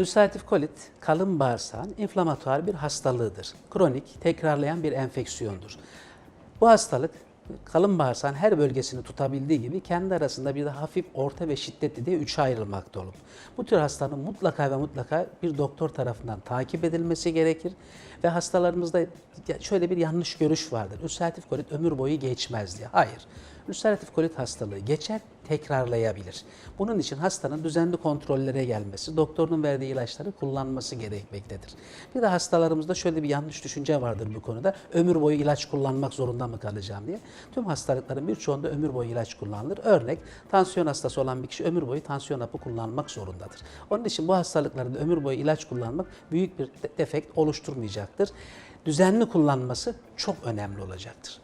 Ülseratif kolit, kalın bağırsağın inflamatuar bir hastalığıdır. Kronik, tekrarlayan bir enfeksiyondur. Bu hastalık kalın bağırsağın her bölgesini tutabildiği gibi kendi arasında bir de hafif, orta ve şiddetli diye üçe ayrılmakta olup. Bu tür hastanın mutlaka ve mutlaka bir doktor tarafından takip edilmesi gerekir. Ve hastalarımızda şöyle bir yanlış görüş vardır. Ülseratif kolit ömür boyu geçmez diye. Hayır. Ülseratif kolit hastalığı geçer, tekrarlayabilir. Bunun için hastanın düzenli kontrollere gelmesi, doktorun verdiği ilaçları kullanması gerekmektedir. Bir de hastalarımızda şöyle bir yanlış düşünce vardır bu konuda. Ömür boyu ilaç kullanmak zorunda mı kalacağım diye. Tüm hastalıkların birçoğunda ömür boyu ilaç kullanılır. Örnek, tansiyon hastası olan bir kişi ömür boyu tansiyon hapı kullanmak zorundadır. Onun için bu hastalıklarda ömür boyu ilaç kullanmak büyük bir defekt oluşturmayacaktır. Düzenli kullanması çok önemli olacaktır.